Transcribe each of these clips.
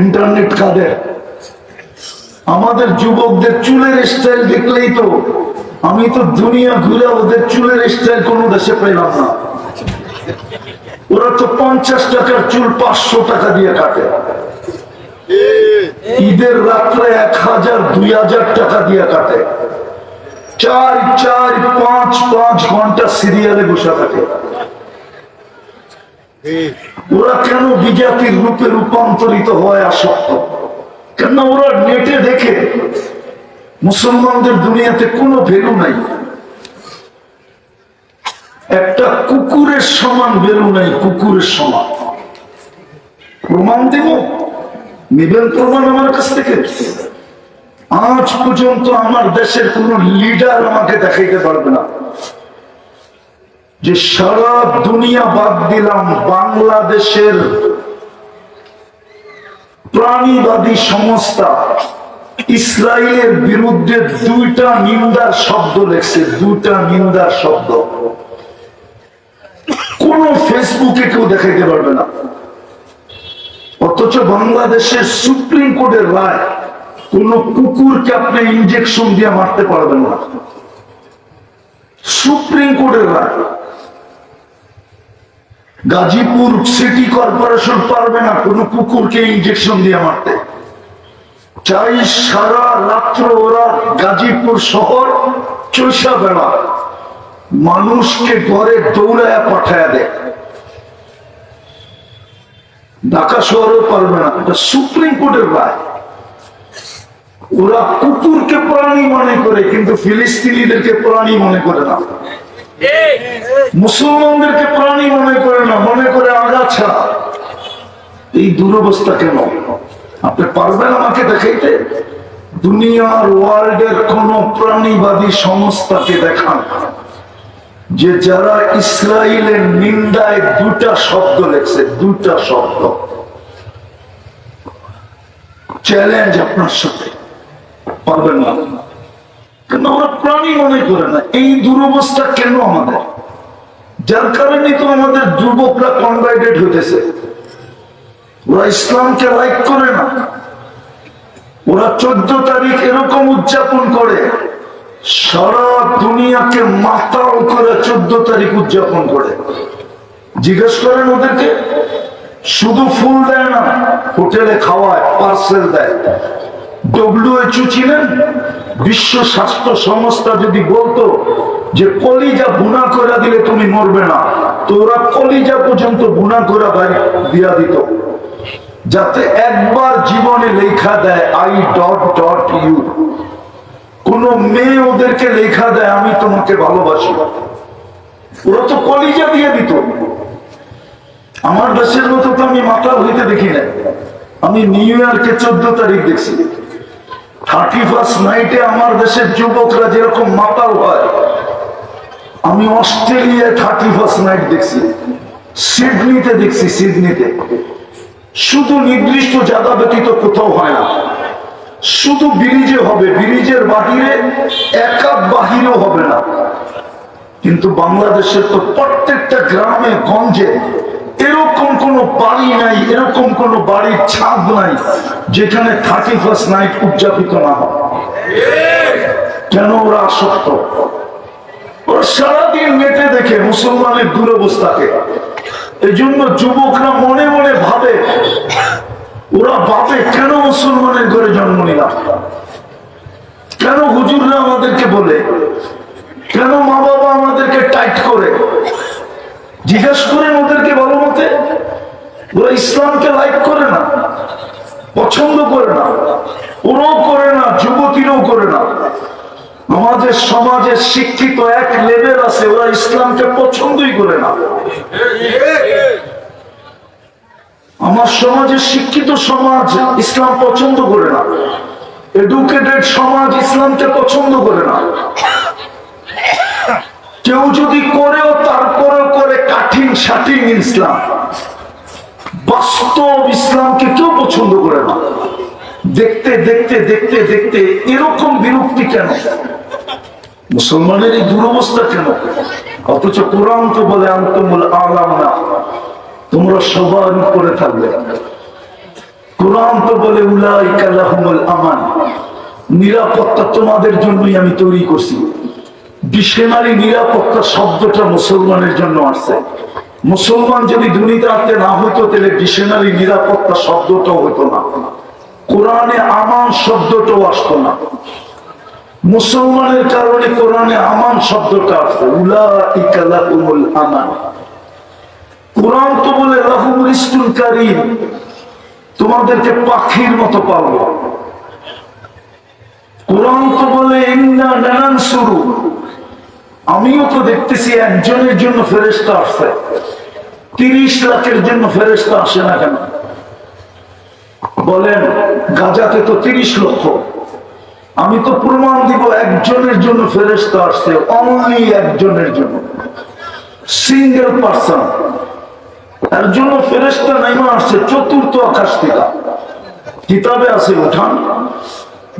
Internet কাদের? আমাদের যুবকদের চুলের স্টাইল দেখলেই তো আমি তো দুনিয়া ঘুরে ওদের চুলের স্টাইল কোনো দেশে পেলাম না। ওরা তো পঞ্চাশ টাকার চুল পাঁচশো টাকা দিয়ে কাটে। ঈদের রাত্রে এক হাজার, দুই হাজার টাকা দিয়ে কাটে। চার চার, পাঁচ পাঁচ ঘণ্টা সিরিয়ালে বসে থাকে। ওরা কেন বিজাতির রূপে রূপান্তরিত হয় আসক্ত? কেন ওরা নেটে দেখে মুসলমানদের দুনিয়াতে কোনো ভ্যালু নাই? একটা কুকুরের সমান ভ্যালু নাই, কুকুরের সমান। প্রমাণ দেব? নেবেন প্রমাণ আমার কাছ থেকে? আজ পর্যন্ত আমার দেশের কোন লিডার আমাকে দেখাইতে পারবে না। যে সারা দুনিয়া বাদ দিলাম বাংলাদেশের প্রাণীবাদী সংস্থা ইসরায়েলের বিরুদ্ধে দুইটা নিন্দার শব্দ লেখছে, দুইটা নিন্দার শব্দ। কোন ফেসবুকে কেউ দেখাইতে পারবে না। অথচ বাংলাদেশের সুপ্রিম কোর্টের রায়, কোন কুকুরকে আপনি ইনজেকশন দিয়ে মারতে পারবেন না। সুপ্রিম কোর্টের রায়। গাজীপুর সিটি কর্পোরেশন পারবে না, কোন কুকুরকে ইনজেকশন দিয়ে মারতে। চাই সারা রাত্র ওরা গাজীপুর শহর চৈসা বেড়া। মানুষকে ঘরে দৌড়ায় পাঠায় দেয়। ঢাকা শহরেও পারবে না, এটা সুপ্রিম কোর্টের রায়। ওরা কুকুরকে প্রাণী মনে করে, কিন্তু ফিলিস্তিনিদেরকে প্রাণী মনে করে না। মুসলমানদেরকে প্রাণী মনে করে না, মনে করে আগাছা এই দুরবস্থা কেন? আপনি পারবেন আমাকে দেখাইতে? দুনিয়ার ওয়ার্ল্ডের কোন প্রাণীবাদী সংস্থাকে দেখান। যে যারা ইসরায়েলের নিন্দায় দুটা শব্দ লেখছে, দুটা শব্দ। চ্যালেঞ্জ আপনার সাথে। পারবেন না। কেন আমরা প্রাণী মনে করে না। এই দুরবস্থা কেন আমাদের? যার কারণে তো আমাদের যুবকরা কনভার্টেড হইতেছে। ওরা ইসলামকে লাইক করে না। ওরা চোদ্দ তারিখ এরকম উদযাপন করে। সারা দুনিয়াকে মাতাল করে চোদ্দ তারিখ উদযাপন করে। জিজ্ঞেস করেন ওদেরকে, শুধু ফুল দেয় না, হোটেলে খাওয়ায় পার্সেল দেয়। ডব্লিউএচও ছিলেন, বিশ্ব স্বাস্থ্য সংস্থা যদি বলতো যে কলিজা বুনা করে দিলে তুমি মরবে না, তো ওরা কলিজা পর্যন্ত বুনা করে দিয়া দিত। যাতে একবার জীবনে লেখা দেয় আই ডট ডট ইউ কোন মেয়ে ওদেরকে লেখা দেয়, আমি তোমাকে ভালোবাসি। ওরা তো কলিজা দিয়ে দিত। আমার দেশের মতো তো আমি মাতাল হইতে দেখি না আমি নিউ ইয়র্কে চোদ্দ তারিখ দেখছি। থার্টি ফার্স্ট নাইটে আমার দেশের যুবকরা যেরকম মাতাল হয়, আমি অস্ট্রেলিয়ায় থার্টি ফার্স্ট নাইট দেখছি, সিডনিতে দেখছি, সিডনিতে। শুধু নির্দিষ্ট জায়গা ব্যতীত কোথাও হয় না। শুধু ব্রিজে হবে, ব্রিজের বাহিরে একা বাহিরেও হবে না। কিন্তু বাংলাদেশের তো প্রত্যেকটা গ্রামে, গঞ্জে এরকম কোন বাড়ি নাই, এরকম কোন বাড়ির ছাদ নাই যেখানে থার্টি ফার্স্ট নাইট উদযাপিত না হয়। কেন ওরা আসক্ত? সারাদিন নেটে দেখে মুসলমানের দুরবস্থাকে। এই জন্য যুবকরা মনে মনে ভাবে, ওরা বাপে কেন মুসলমানের ঘরে জন্ম নিলাম? কেন হুজুররা আমাদেরকে বলে, কেন মা বাবা আমাদেরকে টাইট করে? জিজ্ঞেস করেন ওদেরকে ওরা ইসলামকে লাইক করে না, পছন্দ করে না ওরাও করে না, যুবতীরাও করে না। আমাদের সমাজের শিক্ষিত এক লেভেল আছে, ওরা ইসলামকে পছন্দই করে না। আমার সমাজের শিক্ষিত সমাজ ইসলাম পছন্দ করে না। এডুকেটেড সমাজ ইসলামকে পছন্দ করে না। কেউ যদি করেও তারপরেও করে কাঠিন সাঠিন ইসলাম। বাস্তব ইসলামকে কেউ পছন্দ করে না। দেখতে দেখতে দেখতে দেখতে এরকম বিরক্তি কেন? মুসলমানের এই দুরবস্থা কেন? অথচ কোরআন তো বলে, আন্তমুল আলাম না, তোমরা সবার উপরে থাকবে। কোরআন তো বলে, উলাইকা লাহুমুল আমান, নিরাপত্তা তোমাদের জন্যই আমি তৈরি করছি। ডিকশনারি নিরাপত্তা শব্দটা মুসলমানের জন্য আসছে। মুসলমান যদি দুনিয়াতে না হতো তাহলে ডিকশনারি নিরাপত্তা শব্দটাও হতো না। কোরআনে আমান শব্দটাও আসতো না। মুসলমানের কারণে কোরআনে আমান শব্দটা আসছে উলাইকা আমান। কোরআন তো বলে লাহুমুল ইস্কুল কারিম। তোমাদেরকে পাখির মতো পাবো কোরআন তো বলে ইন্না নানান শুরু আমিও তো দেখতেছি একজনের জন্য ফেরেস্তা আসছে। তিরিশ লাখের জন্য ফেরেস্তা আসে না কেন? বলেন, গাজাতে তো তিরিশ লক্ষ। আমি তো প্রমাণ দিব একজনের জন্য ফেরেস্তা আসছে, অনলি একজনের জন্য। সিঙ্গেল পার্সন তার জন্য ফেরেস্তা নাইমা আসছে, চতুর্থ আকাশ থেকে। কিতাবে আছে উঠান।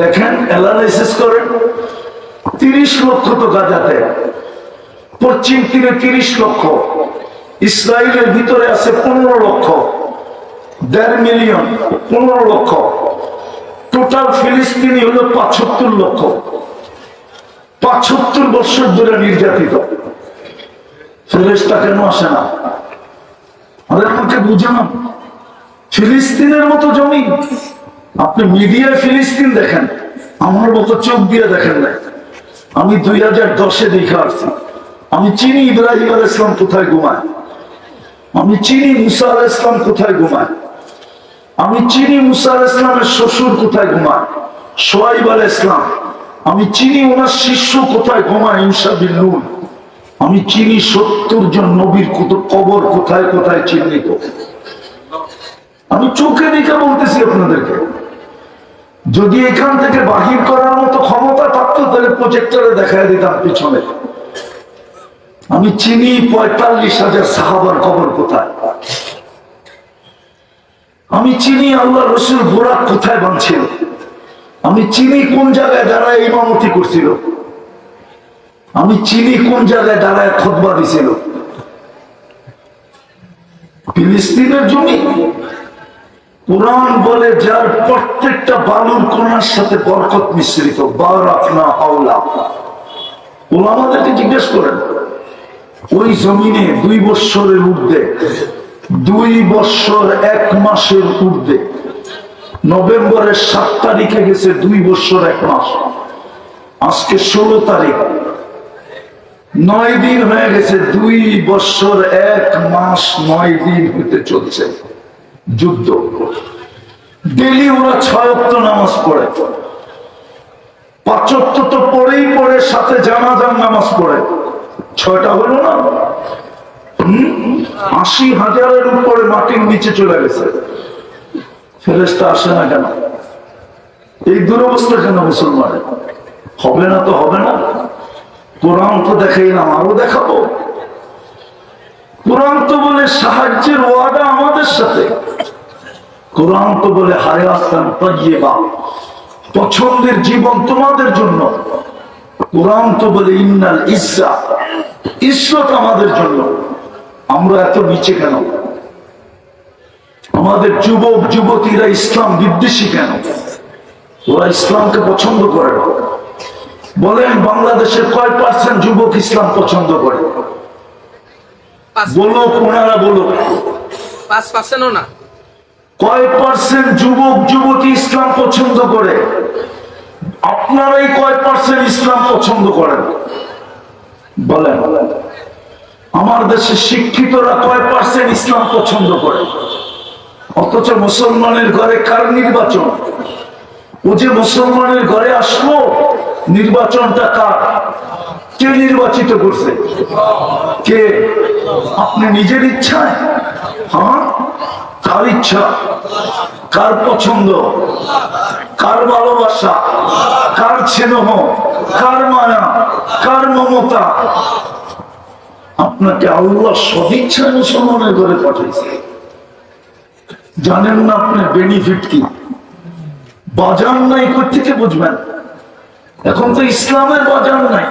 দেখেন অ্যানালাইসিস করেন। তিরিশ লক্ষ তো গাজাতে। পশ্চিম তীরে তিরিশ লক্ষ, ইসরায়েলের ভিতরে আছে পনেরো লক্ষ, দেড় মিলিয়ন, পনেরো লক্ষ। টোটাল ফিলিস্তিনি হলো পাঁচাত্তর লক্ষ। পাঁচাত্তর বছর ধরে নির্যাতিত। ফেরেস্তা কেন আসে না? আরে আমাকে বুঝান। ফিলিস্তিনের মতো জমি। আপনি মিডিয়ায় ফিলিস্তিন দেখেন, আমার মতো চোখ দিয়ে দেখেন না আমি দুই হাজার দশে দেখে আসছি আমি চিনি ইব্রাহিম আল ইসলাম কোথায় ঘুমায়? আমি চিনি মুসা আল ইসলাম কোথায় ঘুমায়? আমি চিনি মুসা আল ইসলামের শ্বশুর কোথায় ঘুমায়? সোয়াইব আল ইসলাম আমি চিনি ওনার শিষ্য কোথায় ঘুমায়? ইনসা বিন নুন। আমি চিনি সত্তর জন নবীর কত কবর কোথায় কোথায় চিহ্নিত? আমি চোখে দেখে বলতেছি আপনাদেরকে। যদি এখান থেকে বাহির করার মতো ক্ষমতা থাকতো, তাহলে প্রজেক্টরে দেখায় দিতাম পিছনে। আমি চিনি পঁয়তাল্লিশ হাজার সাহাবার কবর কোথায়? আমি চিনি আল্লাহ রসুল বোরাক কোথায় বাঁধছিল আমি চিনি কোন জায়গায় দাঁড়ায় ইমামতি করছিল? আমি চিনি কোন জায়গায় দাঁড়ায় খতবা দিছিল? ফিলিস্তিনের জমি? কোরআন বলে যার প্রত্যেকটা বালুর কোনার সাথে বরকত মিশ্রিত বার আপনা হাওলা ওলামাদেরকে জিজ্ঞেস করেন, ওই জমিনে দুই বৎসরের ঊর্ধ্বে, দুই বৎসর এক মাসের ঊর্ধ্বে, নভেম্বরের সাত তারিখে গেছে দুই বৎসর এক মাস, আজকে ষোলো তারিখ, নয় দিন হয়ে গেছে, দুই বৎসর এক মাস নয় দিন হতে চলছে। যুদ্ধ। ডেলি ওরা ছয়ত্ব নামাজ পড়ে। পাঁচত্ব তো পড়েই পড়ে, সাথে জানাজান নামাজ পড়ে। ছয়টা হলো না? আশি হাজারের উপরে মাটির নিচে চলে গেছে। ফেরেস্তা আসে না কেন? এই দুরবস্থা কেন মুসলমানের? হবে না তো হবে না। কোরআন তো না আরও দেখাবো। কোরআন তো বলে সাহায্যের ওয়াদা আমাদের সাথে। কোরআন তো বলে হায়াতান তাইয়্যিবা। পছন্দের জীবন তোমাদের জন্য। কোরআন তো বলে ইন্নাল ইসা ইসরত আমাদের জন্য। আমরা এত নিচে কেন? আমাদের যুবক যুবতীরা ইসলাম বিদ্বেষী কেন? ওরা ইসলামকে পছন্দ করে না। বলেন বাংলাদেশের কয় পার্সেন্ট যুবক ইসলাম পছন্দ করে? পাঁচ বলো ওনারা বলো পাঁচ পার্সেন্টও না। কয় পার্সেন্ট যুবক, যুবতী ইসলাম পছন্দ করে? আপনারাই কয় পার্সেন্ট ইসলাম পছন্দ করেন? বলেন। আমার দেশে শিক্ষিতরা কয় পার্সেন্ট ইসলাম পছন্দ করে? অথচ মুসলমানের ঘরে কার নির্বাচন? ও যে মুসলমানের ঘরে আসলো, নির্বাচনটা কার? কে নির্বাচিত করছে? কে? আপনি নিজের ইচ্ছায়? হ্যাঁ? কার ইচ্ছা? কার পছন্দ? কার ভালোবাসা? কার স্নেহ? কার মায়া? কার মমতা? আপনাকে আল্লাহ সদিচ্ছায় মুসলমানের ঘরে পাঠিয়েছে। জানেন না আপনার বেনিফিট কি? বাজার নাই থেকে বুঝবেন? এখন তো ইসলামের বাজার নাই।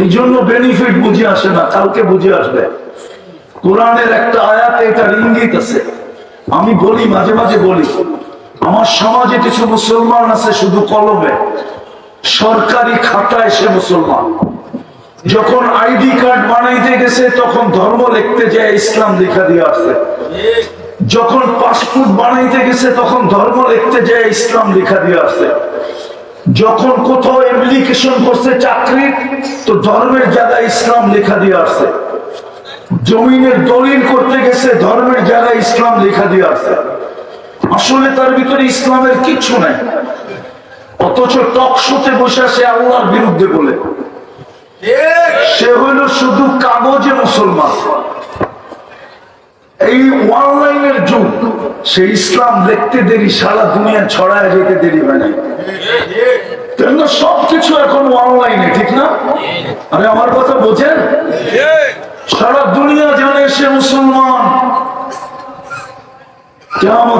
এই জন্য বেনিফিট বুঝে আসে না, কালকে বুঝে আসবে। কোরআনের একটা আয়াতে এটার ইঙ্গিত আছে। আমি বলি, মাঝে মাঝে বলি, আমার সমাজে কিছু মুসলমান আছে শুধু কলমে। সরকারি খাতায় সে মুসলমান। যখন আইডি কার্ড বানাইতে গেছে, তখন ধর্ম লিখতে যায়, ইসলাম লেখা দিয়ে আসছে যখন পাসপোর্ট বানাইতে গেছে, তখন ধর্ম লিখতে যায়, ইসলাম লেখা দিয়ে আসছে যখন কোথাও অ্যাপ্লিকেশন করছে চাকরি, তো ধর্মের জায়গায় ইসলাম লেখা দিয়ে আসছে জমিনের দলিল করতে গেছে, ধর্মের জায়গায় ইসলাম লেখা দিয়ে আসছে আসলে তার ভিতরে ইসলামের কিচ্ছু নাই। অথচ টক শোতে বসে সে আল্লাহর বিরুদ্ধে বলে। সে হইল শুধু কাগজে মুসলমান। এই অনলাইনের যুগ, সে ইসলাম দেখতে দেরি, সারা দুনিয়া ছড়ায় যেতে দেরি হয় না সবকিছু এখন অনলাইনে, ঠিক না? আরে আমার কথা বোঝেন? সারা দুনিয়া জানে সে মুসলমান। কেমন